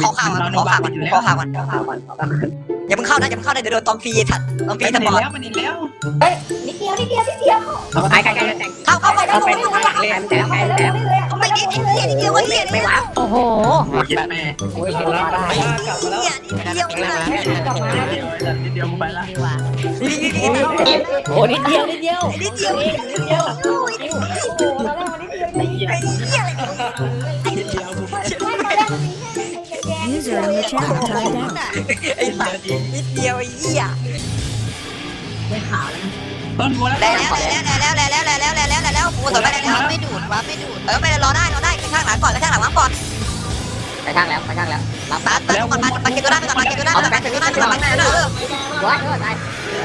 ขอข่าวก่อนขอข่าวก่อนขอข่าวก่อนขอข่าวก่อนอย่าเพิ่งเข้านะอย่าเพิ่งเข้านะเดี๋ยวโดนตอมฟรีถัดตอมฟรีมัสนปอร์ตแล้วมันอีกแล้วนิดเดียวนิดเดียวนิดเดียวเอาไปไกลไกลแต่งเข้าเข้าไปเอาเข้าไปไปเข้าไปหลังเลยแต่แล้วไกลแล้วไม่ดีนิดเดียวนิดเดียวนิดเดียวไม่ว้าโอ้โหคิดแม่โอ้ยกลับมาได้กลับมาแล้วนิดเดียวนิดเดียวกลับมานิดเดียวนิดเดียวไปละดีกว่านิดเดียวนิดเดียวโอ้นิดเดียวนิดเดียวนิดเดียวนิดเดียวโอ้แล้ว on your channel timed out. ไอ้สัตว์นิดเดียวไอ้เหี้ยได้ข่าวแล้วนะต้นกูแล้วได้แล้วได้แล้วได้แล้วได้แล้วได้แล้วได้แล้วได้แล้วกูต่อไปได้แล้วไม่ดูดวะไม่ดูดเออไม่ได้รอได้รอได้ข้างหลังก่อนข้างหลังวางก่อนไปข้างแล้วไปข้างแล้วรับปัดปัดก่อนปัดปัดกินตัวหน้าก่อนปัดกินตัวหน้าก่อนปัดกินตัวหน้าก่อนปัดกินตัวหน้าเออวัดเออตาย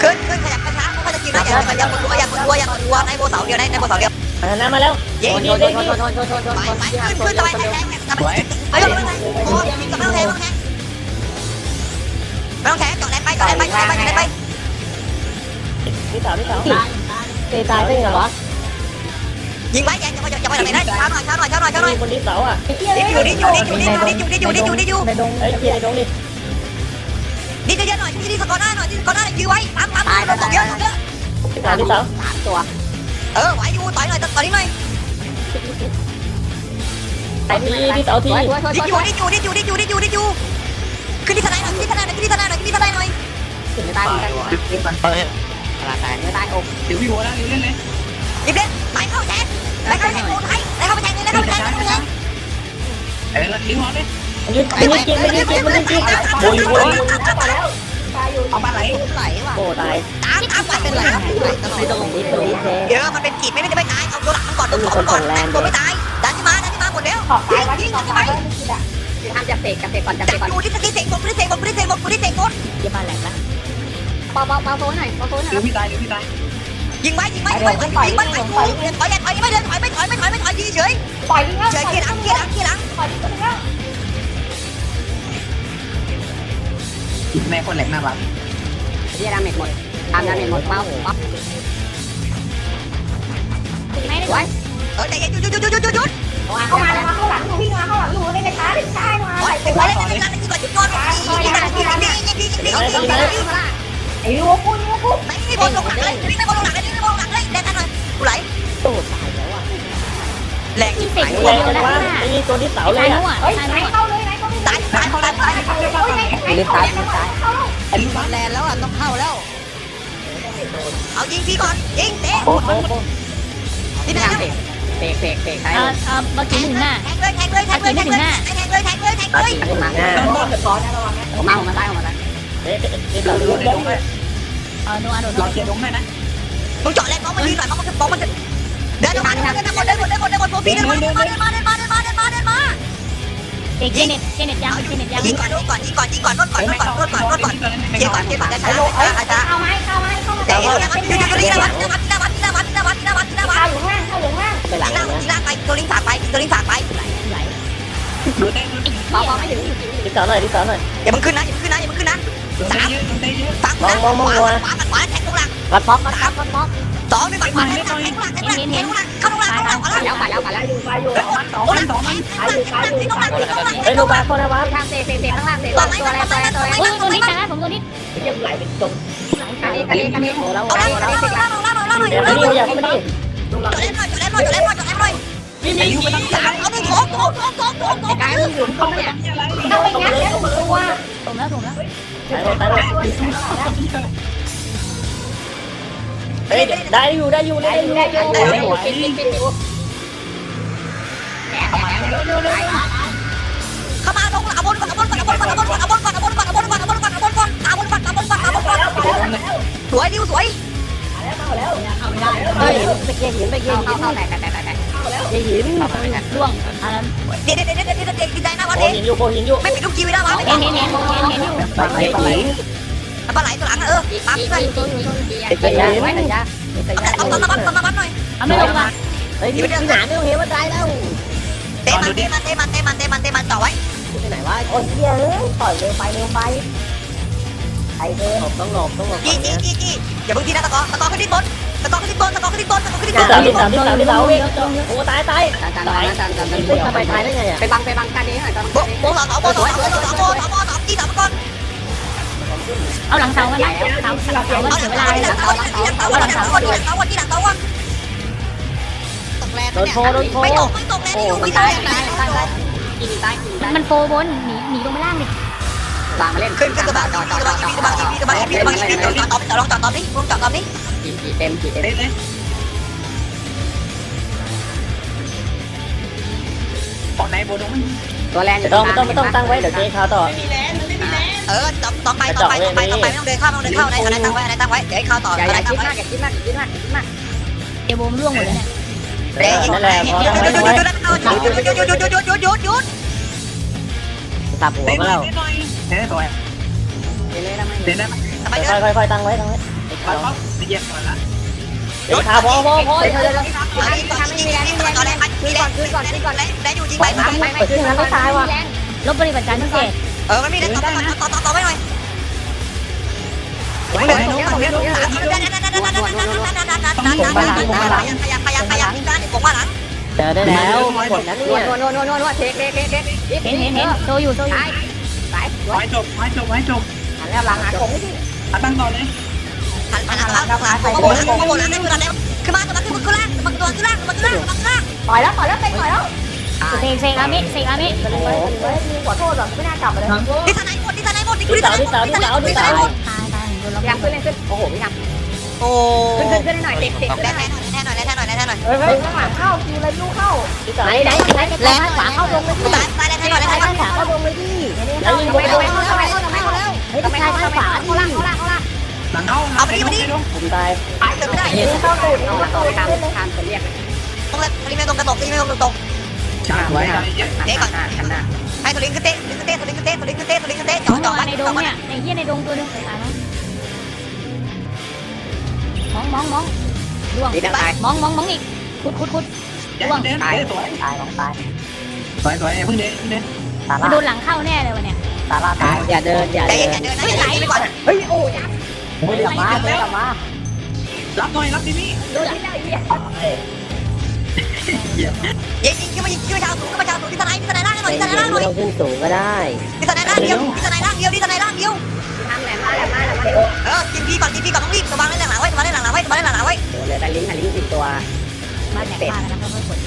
ขึ้นขึ้นขยับกระช้าเขาจะกินนะอย่าอย่าคนรัวอย่าคนรัวอย่าคนรัวในโบเสาเดียวในในโบเสาเดียว มาแล้วมาแล้วเย้โดนเย้โดนเย้โดนโดนโดนโดนโดนไปไปขึ้นขึ้นต่อไปแทงแทงแทงสวยไปไม่ต้องแทงโอ้ยกำลังแทงแทงไม่ต้องแทงต่อแรงไปต่อแรงไปต่อแรงไปต่อแรงไปพี่สาวพี่สาวเตะตายได้เหรอยิงไว้แย่จะไปจะไปทางไหนได้ช้าหน่อยช้าหน่อยช้าหน่อยช้าหน่อยคนที่เสาอะดิอยู่ดิอยู่ดิอยู่ดิอยู่ดิอยู่ดิอยู่ดิอยู่ดิอยู่ในดงไอ้เกียร์ในดงดิดิจะเยอะหน่อยดิสกอร์หน้าหน่อยดิสกอร์หน้ายื้อไว้ตามตามตามตามเยอะเยอะพี่สาวพี่สาวสามตัว เออไหวอยู่ต่อยหน่อยต่อยนิดหน่อยไอ้ทีพี่สาวทีดิอยู่ดิอยู่ดิอยู่ดิอยู่ดิอยู่ดิอยู่ขึ้นที่ทนายหน่อยขึ้นที่ทนายหน่อยขึ้นที่ทนายหน่อยขึ้นที่ทนายหน่อยถึงจะตายตายว่ะเดี๋ยวมันพลาตายไม่ตายอกเดี๋ยวพี่บัวแล้วเล่นเลยดิเล่นไหลเข้าแทงไหลเข้าแทงโอ้ยไหลเข้าไปแทงเลยไหลเข้าไปแทงไหลเข้าไปแทงเออทิ้งหัวเลยมันยืนมันยืนเกมมันยืนเกมมันยืนเกมโวยโวย เป็นไหลไหลตลอดไม่ต้องนิดตรงนี้แท้เดี๋ยวมันเป็นกีดไม่ได้จะไม่ตายเอาตัวหลังมันก่อนตัวสองก่อนตัวไม่ตายดันที่มาดันที่มาหมดแล้วขอบตายวันที่ยิงขดัอนบที่ไปวันที่อะทำจะเตะกับเตะก่อนจะเตะบก่อนดูที่สกิเสกหมดที่เสกหมดที่เสกหมดที่เสกหมดเยี่ยมแหลกนะเบาเบาเบาโซ่หน่อยเบาโซ่หน่อยเดี๋ยวพี่ตายเดี๋ยวพี่ตายยิงไว้ยิงไว้ยิงไว้ยิงไว้ยิงไว้ถอยถอยถอยไม่เดินถอยไม่ถอยไม่ถอยไม่ถอยยิงเฉยปล่อยดิครับเฉยเกียร์หลังเกียร์หลังเกียร์หลังปล่อยดิตัวนึงแล้วแม่คนแหลกน่ารักเยี่ยดาเมจหมด ตามดาเมจหมดเบาเบาไม่ได้ไว้เออใจเย็นหยุดหยุดหยุดหยุดหยุดหยุดเข้ามามาเข้าหลังหนูพี่มาเข้าหลังหนูเล่นช้าเล่นช้ามาถอยไปไว้เลยเลยเลยยิงก่อนยิงก่อนยิงก่อนยิงก่อนยิงยิงยิงยิงยิงยิงไอ้ลูกกูลูกกูไม่มีบอลลงหลังเลยไม่มีบอลลงหลังเลยไม่มีบอลลงหลังเลยแรงกันหน่อยกูไหลตู้ตายแล้วอะแรงยิ่งแรงจังวะไอ้ตัวที่เสาเลยอะเฮ้ยไหนเข้าเลยไหนเข้าเลยตายตายตายตายเข้าเลยเข้าเลยไหนเข้าเลยเข้าเลยไอ้ลูกบ้านแรงแล้วอะต้องเข้าแล้วเเอายิงพี่ก่อนยิงเตะโอ้โหที่ไหนเตะเตะเตะเตะใครเอ่อเออเมื่อกี้ถึงหน้าแทงเลยแทงเลยแทงเลยแทงเลยแทงเลยแทงเลยแทงเลยมาหน้าต้นต้นร้อนนะระวังนะผมมาผมมาซ้ายผมมาซ้ายเตะเตะเตะเราเตะดูในดงเลยเออโนอาโดนเราเคลียร์ดงให้นะมึงเจาะแรงน้องมันยืนหน่อยน้องมันน้องมันเดินมาเดินมาเดินมาเดินมาเดินมาเดินมาโปรฟีเดินมาเดินมาเดินมาเดินมาเดินมาเดินมาเดินมาเอกเจเน็ตเจเน็ตยังเจเน็ตยังยิงก่อนยิงก่อนยิงก่อนยิงก่อนรถก่อนรถก่อนรถก่อนรถก่อนเกี่ยวก่อนเกี่ยวก่อนช้าช้าช้าเข้าไหมเข้าไหม เข้ามาแต่ยังยังออยู่ที่หน้าวัดน้าวัดน้าวัดน้าวัดน้าวัดน้าวัดน้าวัดเข้าอยู่างเข้าอยู่ข้างไปหลังนะล่างไปตัวลิงฝากไปตัวลิงฝากไปไหลดูเต้นเบาเบาไม่ถึงดิสาวหน่อยดิสาวหน่อยอย่ามึงขึ้นนะอย่ามึงขึ้นนะอย่ามึงขึ้นนะดูเต้นเยอะดูเต้นเยอะฟังนะขวาขวาแทงตรงหลังกัดป๊อกกัดป๊อกกัดป๊อกสองเป็นหมัดขวาแทงตรงหลังแทงตรงหลังแทงตรงหลังแทงตรงหลังเข้าตรงหลังเข้าตรงหลังไปแล้วไปแล้วไปแล้วอยู่ไปอยู่สองมันสองมันสองมันแทงตรงหลังแทงตรงหลังแทงตรงหลังเฮ้ยโนบาโคนะวะทางเตะเตะเตะข้างล่างเตะตัวตัวอะไรตัวอะไรตัวอะไรโอ้ยตัวนี้นะผมตัวนี้ยังไหลเป็นจม เอาล่างเอาล่างเอาล่างเอาล่างเอาล่างหน่อยเอาล่างหน่อยจดเล่นหน่อยจดเล่นหน่อยจดเล่นหน่อยจดเล่นหน่อยเอาหนึ่งโถงโถงโถงโถงโถงโถงถูกแล้วถูกแล้วเฮ้อยได้อยู่ได้อยู่ได้อยู่ได้อยู่ได้อยู่เข้ามาลงหลังบนหลังบนหลังบนหลังบนหลังอน สวยดิวสวยเฮ้ยไปเกี่ยหินไปเกี่ยหินเข้าแตกแตกแตกแตกเกี่ยหินร่วงอันนั้นเดี๋ยวเดี๋ยวเดี๋ยวเดี๋ยวเดี๋ยวดีใจนะวันโบนี้หินอยู่โบหินอยู่ไม่ปิดลูกคิวได้วะไม่เห็ปินดเห็นเห็นเห็นเห็นอยู่ปลาไหลปลาไหลปลาไหลตัวหลังเออปั๊มหน่อยเกี่ยหินไว้หน่อยจ้ะเอาต้นมาต้นมาต้นหน่อยเอาไม่ลงอะเฮ้ยพี่หนาไม่เห็นว่าตายแล้วเตะมันเตะมันเตะมันเตะมันเตะมันเตะมันต่อไว้ไปไหนวะโอ้ยเยอะปล่อยเร็วไปเร็วไป ไอ้เด้หลบต้องหลบต้องหลบจี้จี้จี้จี้อย่าเพิ่งทีนะตะกอตะกอขึ้นที่บนสกอร์ขึ้นต้นสกอร์ขึ้นต้นสกอร์ขึ้นที่ต้นสามที่สามที่สามที่สามวิ่งโอ้ตายตายจานจานจานจานจานวิ่งทำไมตายได้ไงอะไปบังไปบังกันนี้หน่อยกันโบโบสามโบสามโบสามโบสามโบสามโบสามที่สามก่อนเอาหลังเสามันนะเสาเสาเสามันเอาเสีหลัยงเวลาเสาที่หลังเสาที่หลังเสาที่หลังเสาที่หลังเสาที่หลังเสาตกแรงไม่ตกไม่ตกแรงอยู่ไม่ตายตายตายตายกินตายกินตายมันโฟบนหนีหนีลงไปล่างดิ บางมาเล่นขึ้นขึ้นกระบะจอดจอดจอดกระบะกระบะกระบะกระบะกระบะจอดจอดจอดลองจอดตอนนี้ลองจอดตอนนี้กี่กี่เต็มกี่เต็มเต้เลยปอดในโบดงตัวแรงไม่ต้องไม่ต้องไม่ต้องตั้งไว้เดี๋ยวเจ๊ข่าวต่อเออต่อต่อไปต่อไปต่อไปต่อไปไม่ต้องเดินเข้าไม่ต้องเดินเข้าไหนอะไรตั้งไว้อะไรตั้งไว้เดี๋ยวเข้าต่ออย่าอะอไรย่าตั้คิงดไว้มากอ ย่าคิดมากอย่าคิดมากคิดมากเอโบมร่วงหมดเลยเนี่ยเดี๋ยวนั่นแหละพอหยุตั้ดงหยุดไว้หยุดหยุดหยุดหยุดหยุดหยุดหยุดหยุดหยุดหยุดหยุดสับหัวเต้มาหน่แล้อยวเต้หน่อยเต้ตัวเล่นได้ไหมเต้ได้ไหมทำไมเดินค่อยๆค่อยๆตั้งไว้ตั้งไว้ปั๊บปั๊บเหยียบก่อนละเจ๊ข่าวพอพอพอเฮ้ยเฮ้ยเฮ้ยอันนี้ทำไม่มีแรงไม่มีแรงต่อแรงมีแรงคืนก่อนคืนก่อนแรงแรงอยู่ยิงไปไม่ไม่ไม่ขึ้นงั้นไม่ตายว่ะลบปฏิบัติการพิเศษเออมันมีแรงต่อต่อต่อต่อไปหน่อยไม่ได้ตรงนี้ตรงนี้ตรงนี้ขยับขยับขยับด้านผมว่าหลังเจอได้แล้วกดนั้นนวเนี่ดยนวดนวดนวดนวดเทคเทคเทคเทคเห็นเห็นเห็นโชว์อยู่โชว์อยู่ตายตาย ไว้จบไว้จบไว้จบหันแล้วหลังหาของไม่ดีตั้งต่อเลยหันหันหลังหลังหลังผมก็บอกแล้วผมก็บอกแล้วได้เวลาแล้วขึ้นมาขึ้นมาขึ้นมาขึ้นล่างขึ้นมาขึ้นล่างขึ้นมาขึ้นล่างขึ้นมาขึ้นล่างต่อยแล้วต่อยแล้วเป็นต่อยแล้วเซกเซกอามิเซกอามิโอ้โหขอโทษหรอกไม่น่ากลับมาเลยที่ทนายหมดที่ทนายหมดที่ที่ที่ทสาวนายหมที่ดสาวที่ที่ทนาสายวหมดที่ที่ทานสายหมดตายตายโดนล็อกยังขึ้นเลยขึ้นโอ้โหพี่ทำโอ้ขึ้นขึ้นขึ้นหน่อยเด็กเด็กแรงแรงหน่อยแรงหน่อยแรงหน่อยแรงหน่อย เฮ้ยเฮ้ยข้างหลังเข้าคิวเลยยูเข้าไหนไหนไหนแรงขวาเข้าลงเลยตายตายแรงหน่อยแรงหน่อยขวาเข้าลงเลยดิแล้วยิงทำบไมนทำไมทำไมทำไมทำไมแล้วเฮ้ยต้องชายด้านขวาเขาล่างเขาล่างเขาล่างหลังเข้าเอาไปดิไปดิผมตายเดินไม่ได้เข้าตูดเอาเข้าเอาตูดทำทำจะเรียกตรงเลยรงนี้ไม่ตรงกระตกรงนี้ไม่ตรงตรงชาร์จไว้เยอะเด็กก่อนหันหน้าให้ตัวลิงขึ้นเตะขึ้นเตะตัวลิงขึ้นเตะตัวลิงขึ้นเตะตัวลิงขึ้นเตะจ่อน้องจ่อมาไว้ในดจ่องไว้เนี่ยในเยี่ยในดงตัวนึงตายมั้งมองมองมอง ล่วงดีแล้วตาย มองมองมองอีกขุดขุดขุดเดินเดินสวยตายลงตายสวยสวยเพิ่งเดินเดินตามาลาโดนหลังเข้าแน่เลยวันเนี้ยตาลาตายอย่าเดินอย่าใจเดิเย็นนอย่าเดินนะอย่าไหลไปก่อนเฮ้ยโอ้ยเฮ้ยกลับมาเฮ้ยกลับมารับหน่อยรับที่นี่ดูที่ไหนเนี่ยยิงยิงขึ้นมายิงขึ้นมาชาวสูงขึ้นมาชาวสูงที่ทนายที่ทนายล่างหน่อยที่ทนายล่างหน่อยไม่ต้องขึ้นสูงก็ได้ที่ทนายล่างเดียวที่ทนายล่างเดียวที่ทนายล่างเดียว เออกินพีก่อนกินพีก่อนต้องรีบระวังเล่นหลังไว้ระวังเล่นหลังไว้ระวังเล่นหลังไว้โอ้เหลือแต่ลิ้นหันลิ้นติดตัวมาแตกมาแล้วค่อยๆกด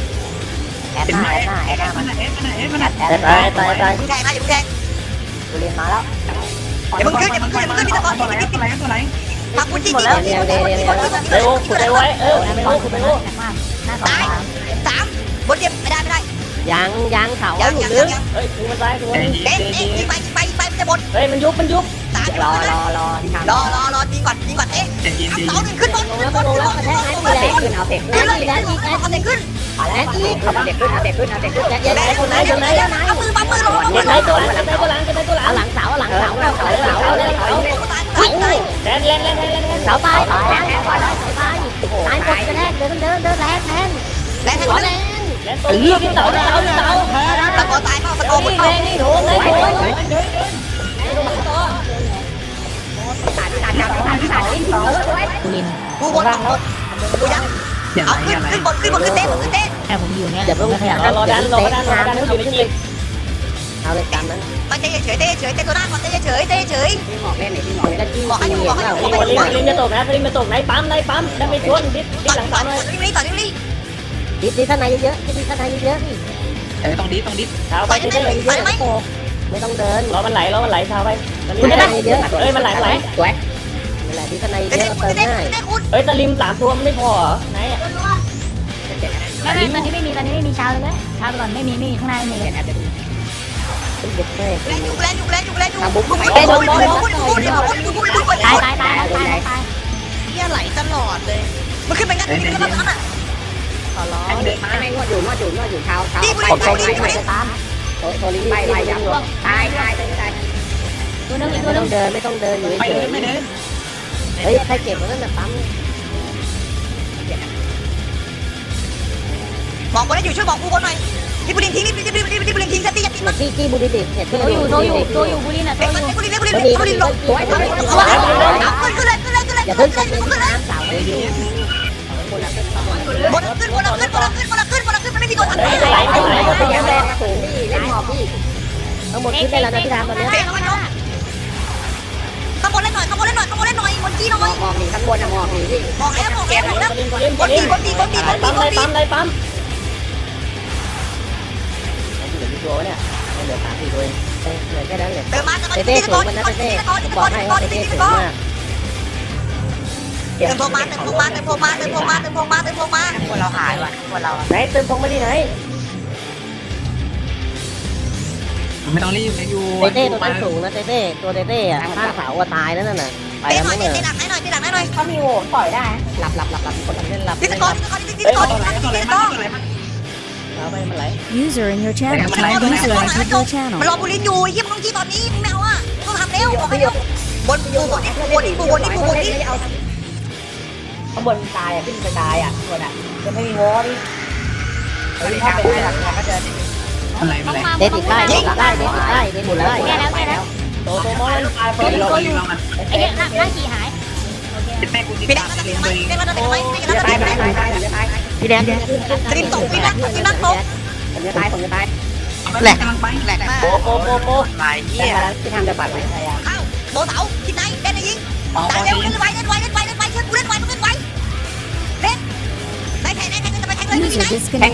แอดหน้าแอดหน้าแอดหน้ามันเอ๊ะมันเอ๊ะมันแอเอ๊ะดแอตายดตายตายอย่าแทงนะอย่าแทงกูเรียนมาแล้วอย่าเพิ่งขึ้นอย่าเพิ่งขึ้นอย่าเพิ่งขึ้นตัวไหนตัวไหนตัวไหนทำคุณจริงเดี๋ยวเดี๋ยวเดี๋ยวเดี๋ยวเดี๋ยวขุดไว้เออขุดไว้ขุดไว้แตกมากหน้าสองตายสามสามบนเจ็บไม่ได้ไม่ได้ยังยังเขายังอยู่ยังลึยังกยังเฮ้ยถึงมันตายถึงมันเอ๊ะเอ๊ะยิงไปยิงไป ยิงไปมันจะบนเฮ้ยมันยุบมันยุบสามรอรอรอที่ทำรอรอรอยิงก่อนยิงก่อนเอ๊ะใจเย็นทำใจเสาหนึ่งขึ้นบนขึ้นบนขึ้นบนขึ้นบนเอาเตะขึ้นเอาเตะขึ้นขึ้นเลยเอาเด็กขึ้นเอาเตะขึ้นเอาเตะขึ้นเอาเตะขึ้นเอาเตะขึ้นอย่าไหนคนไหนคนไหนเอามือปั๊มมือลงอย่าไหนตัวหลังตัวหลังตัวหลังตัวหลังหลังเสาหลังเสาหลังเสาหลังเสาหลังเสาตายตายแรงแรงแรงแรงแรงเสาตายตายตายตายตายตายตายกดกระแทกเดินเดินเดินแรงแรงแรงให้ก่อนแรงแรงตัวนี้ที่เสาที่เสาที่เสาตะโกนตายเข้าตะโกนนี่เข้าแรงนี่โถแรงโถขาดขาดขาดขาดขาดลิ้นเออสวยกูลินกูบนกูยังอย่าเอาไหลขึ้อนย่าไหลขึ้นบนขึ้นบนขึ้นเต้ขึ้นเต้แค่ผมอยู่เนี่ยอย่าเพิ่งไม่ขยับรอดันรอดันรอดันเขาอยู่ในจีบเอาเลยตามนั้นมันเต้เฉยเต้เฉยเต้ตัวหน้าก่อนเต้เฉยเต้เฉยพี่หมอกเล่นนี่พี่หมอกเล่นจะจี้จีเหลี่ยมแล้วลิงลิงจะตกนะลิงจะตกไหนปั๊มไหนปั๊มได้ไปชนดิดิต่อหลังต่อเสาเลยต่อนี่ต่อนี่ดิดิท่านนายเยอะดิท่านนายเยอะนี่เออต้องดิต้องดิเท้าไปได้เลยเยอะ ไม่ต้องเดินรอมันไหลรอมันไหลช้าไปตะลิมไม่ได้เยอะเอ้ยมันไหลไหลแสวยมันไหลที่ข้างในเยอะเติมได้เอ้ยตะลิมสามตัวมันไม่พอเหรอไหนอะไม่ไม่ตอนนี้ไม่มีตอนนี้ไม่มีช้าเลยชาวก่อนไม่มีไม่มีข้างในไม่มีเลยแรงยุกแรงยุกแรงยุกแรงยุกบุกไปโดนโดนโดนโดนโดนตายตายตายตายตายเยี่ยไหลตลอดเลย มันขึ้นไปงั้นขึ้นไปงั้นอะขอร้องอันนี้มาไม่ว่าอยู่ว่าอยู่ว่าอยู่เท้าเท้าผมต้องไม่ไปตาม โซลิงไปไปยับตายตายตายตายตัวนึงอีกตัไม่วนึต้องงเดินไม่ต้องเดินอยู่ไม่เฉเดิยนไม่เดินเฮ้ยใครเก็บมันนั่นน่ะปั๊มบอกคนได้อยู่ช่วยบอกกูคนหน่อยที่บุรีทิ้งที่ที่บุรีที่บุรีทิ้งสติอย่าติดมามันจี้จี้บุรีดิเนี่ยโตอยู่โตอยู่โตอยู่บุรีน่ะโตเด็กอมันยู่ บุรีบุรีบุรีบุรีลงสวยสวยเอาขึ้นเลยขึ้นเลยขึ้นเลยอย่าขึ้เพิ่นงเลยใช้ขึ้นเลยน้ำเสาเลยบนขึ้นบนขึ้นบนขึ้นบนขึ้นบนขึ้นมันไม่มีตัวทำเฮ้ยได้ไหลไหลไหลเล่นไหลแรงสูงพี่เล่น หมอบพี่ทั้งหมดขึ้นได้แล้วนะพี่ดามตอนนี้เบรกเอาไว้เนาะข้างบนเล่นหน่อยข้างบนเล่นหน่อยข้างบนเล่นหน่อยบนจี้หน่อยหมอบหนีข้างบนอะหมอบหนีพี่บอกแล้วบอกแล้วบอกแล้วเล่นบนดีบนดีบนดีบนดีปั๊มบเลนยดีปั๊มเลยปั๊มเหลือกี่ตัวเนี่ยเหลือสามสี่ตัวเองเหลือแค่นั้นเลยเติมมาเติมมาเต้ตีเต้ตะสูโกงนมันนะตีเต้ตะโกนตีบตะอกโกนให้ตีว่าตะโกนเต้ตีสูตะงโกนมากเติมพงมาเติมพงมาเติมพงมาเติมพงมาเติมพงมาเติมพงมาคนเราหายว่ะคนเราไหนเติมพงไม่ดีไหน ไม่ต้องรีบอยู่เต้เต้ตัวนั้นสูงนะเต้เต้ตัวเต้เต้อะข้างเสาอะตายแล้วนั่นน่ะไปเต้แล้วหน่อยมั้งเต้เนี่ยหนักให้หน่อยเต้หนักให้หน่อยเขามีโหวต่อยได้หลับหลับหลับหลับคนเล่นหลับตีเล่ตะนโกหลันบตีตะโกนตีตะโกนตัวไหนตัวไหนตีมาตะโกนตัวไหนมาเอาไปมันไหล User in your channel. Mày lại, mày lại, User mày entered your channel. มันรอบุลินอยู่ยี่มึงต้องจี้ตอนนี้มึงไม่เอาอะต้องทำเร็วบอกให้เร็วบนปูบนนี่ปูบนนี่ปูบนนี่ปูบนนี่เอาข้างบนตายอะขึ้นไปตายอะคนอะจะไม่มีโว้ดิเฮ้ยถ้าเป็นได้หลังก็จะอะไรต้มาองเลยมาเต้ติดได้เต้ติดได้เต้ติดได้เต้ติดได้แก้แล้วแก้แล้วโตโตมองเราเราเรามันไอ้เนี่ยร่างร่างขี่หายเป็นแม่กูติดพี่แดตางมก็จะเรีเป็ยน นไหมตัวเองพี่แดงก็จะเป็นไหมพี่แดงก็จะจะตายเป็นไหมจะตายจะตายพี่แดงตริมตกพี่นักพี่นักตกผมจะตายผมจะตายแหลกกำลังไปแหลกมากโปโปโปโปลายเฮียที่ทำจะปัดไหมใช่อะเข้าโบเต๋าที่ไหนเล่นยิงอ๋อตายเร็วเล่นไวเล่นไวเล่นไวเล่นไวเชื่อกูเล่นไวมึงเล่นไวเล่นไหนแทงไหนแทงจะไปแทงเลยที่ User ไหน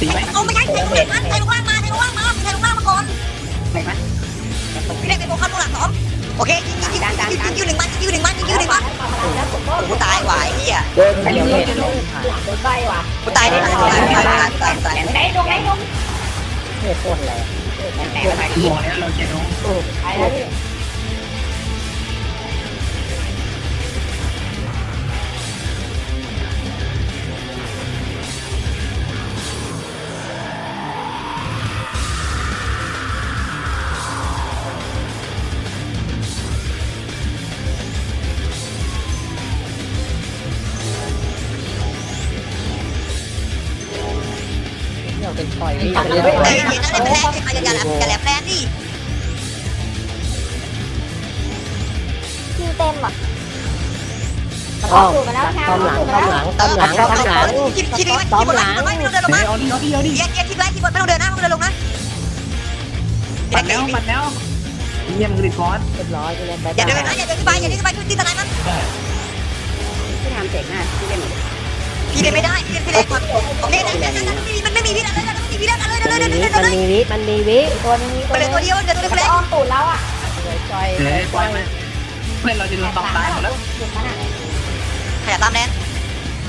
ตีไหมเอาไม่ใช่แทงลงล่างแทงลงล่างมาแทงลงล่างมาแทงลงล่างมาก่อนแหลกไหมพี่เด็กเป็นโบคันลงหลังสองโอเคยิงยิงยิงยิงยิงหนึ่งมันยิงหนึ่งมันยิงหนึ่งมันกูตายว่ะไอ้เหี้ยเดินเดียวเห็นโดนใบว่ะกูตายได้ตายตายตายตายตายไหนลงไหนลงเท่โคตรแรงแต่ไปบอกแล้วเราจ็บน้องไปแเป็นตั้งเย็นนะเล่นไปแรงอย่าอย่าแหลมอย่าแหลมแรงดิคิวเต็มอะต้อมต้อมหลังต้อมหลังต้อมหลังต้อมหลังคิดคิดดีไหมคิดบนหลังไม่ต้องเดินลงมาเอาดิเอาดิเอาดิเกียร์เกียร์คิดไว้คิดบนไม่ต้องเดินนะไม่ต้องเดินลงนะปัดแล้วปัดแล้วเยี่ยมกริดฟอสเรียบร้อยใช่ไหมไปอย่าเดินนะอย่าเดินขึ้นไปอย่าเดินขึ้นไปขึ้นที่ทนายมันที่ทำเจ๋งอะที่เล่น พี่เล่นไม่ได้พี่เล่นพี่เล่นก่อนเล่นเล่นเล่นมันไม่มีพี่เล่นเลยมันไม่มีพี่เล่นเลยเลยเลยมันมีวิมันมีวิตัวนี้มันเลยตัวเดียวเดี๋ยวตัวเล็กอ้อมตูดแล้วอะจอยเฮ้ยปล่อยมันเพื่อนเราจะโดนตอกตายหมดแล้วหยุดมันอะขยับตามแนน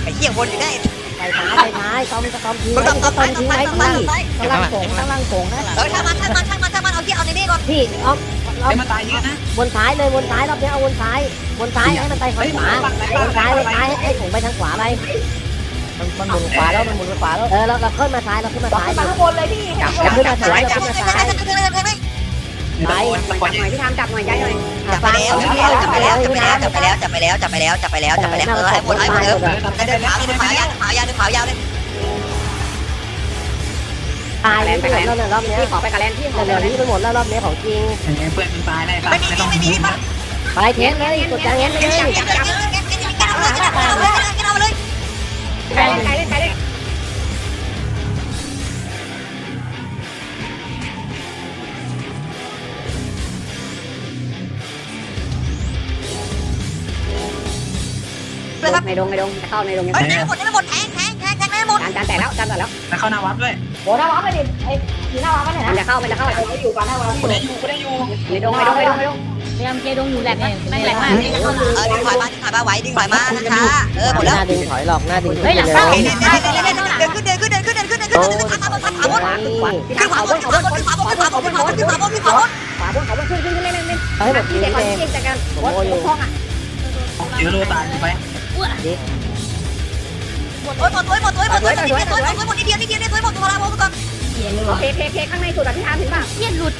ไอ้เหี้ยวนอยู่ได้ไปท้ายไปท้ายต้อมก็ต้อมทิ้งมึงไว้ต้องต้ต้อองมไปทิ้งต้องไว้ไปข้างต้องไปล่างโขงข้างล่างโขงนะเออช่างมันช่างมันช่างมันช่างมันเอาที่เอาในนี่ก่อนพี่อ้อมไอ้มาตายเยอะนะวนซ้ายเลยวนซ้ายรอบนี้เอาวนซ้ายวนซ้ายให้มันไปทางขวาวนซ้ายวนซ้ายให้ผมไปทางขวาไป มันมันหมุนขวาแล้วมันหมุนขวาแล้วเออเราเราขึ้นมาซ้ายเราขึ้นมาบอกซ้ายขึ้นมาข้างบนเลยพี่เราขึ้นมาซ้ายเราขึ้นมาซ้ายตายตะกอนหน่อยที่ทำจับหน่อยย้ายหน่อยจับไปแล้วจับไปแล้วจับไปแล้วจับไปแล้วจับไปแล้วจับไปแล้วจับไปแล้วจับไปแล้วจับไปแล้วเออให้หมดให้หมดเออเดินขาวเดินขาวยาวขาวยาวเดินขาวยาวเลยตายเลยแล้วเนี่ยรอบนี้พี่ขอไปกับแลนพี่ขอเดี๋ยวไปนี้ไปหมดแล้วรอบนี้ของจริงเพื่อนมันตายได้ป่ะไม่มีไม่ต้องไม่มีพูดป่ะนะไปเทสเลยกดจังเงี้ยเลยเอาเลยเอาเลย ใครเล่นใครเล่นใครเลยครับในดงในดงจะเข้าในดงยังเฮ้ยแทงหมดแทงหมดแทงแทงแทงแทงหมดจานจานแตกแล้วจานแตกแล้วแล้วเข้าหน้าวัดด้วยโหน้าวับไปดิไอ้หน้าวับไปไหนนะมันจะเข้ามันจะเข้าไอยู่ก่อนหน้าวับกูได้อยู่กูได้อยู่ในดงในดงในดงในดง พยายามเจดงอยู่แหลกเนี่ยแม่งแหลกมากเออดึงถอยมาดึงถอยมาไหวดึงถอยมานะคะเออหมดหแล้วน้าดึงถอยหลอกหน้าดึงเดินเดินเดินเดินเดินขึ้นเดินขึ้นเดินขึ้นเดินขึ้นเดินขึ้นเดินขึ้นเดินขาขาขาขาบนที่ขึ้นทำขาเขาบบนนขึ้นเขาขาบบนนขึ้นขาบนขึ้นขาบนขึ้นขาบนขึ้นขาบนขึ้นขาบนขวาบนเขาบนขึ้นขึ้นขึ้นเล่นเล่นให้แบบที่นี้เด็กเลก่อนยที่จากการวัดท้องอะเดี๋ยวโลตายไปหมดตัวหมดตัวหมดตัวหมดตัวหมดตัวหมดตัวหมดตัวนิดเดียวนิดเดียวนิดตัวหมดตัวลาโมก่อนเพเพเพข้างในสุดอะที่ทำถึงป่ะเหี้ยหลุด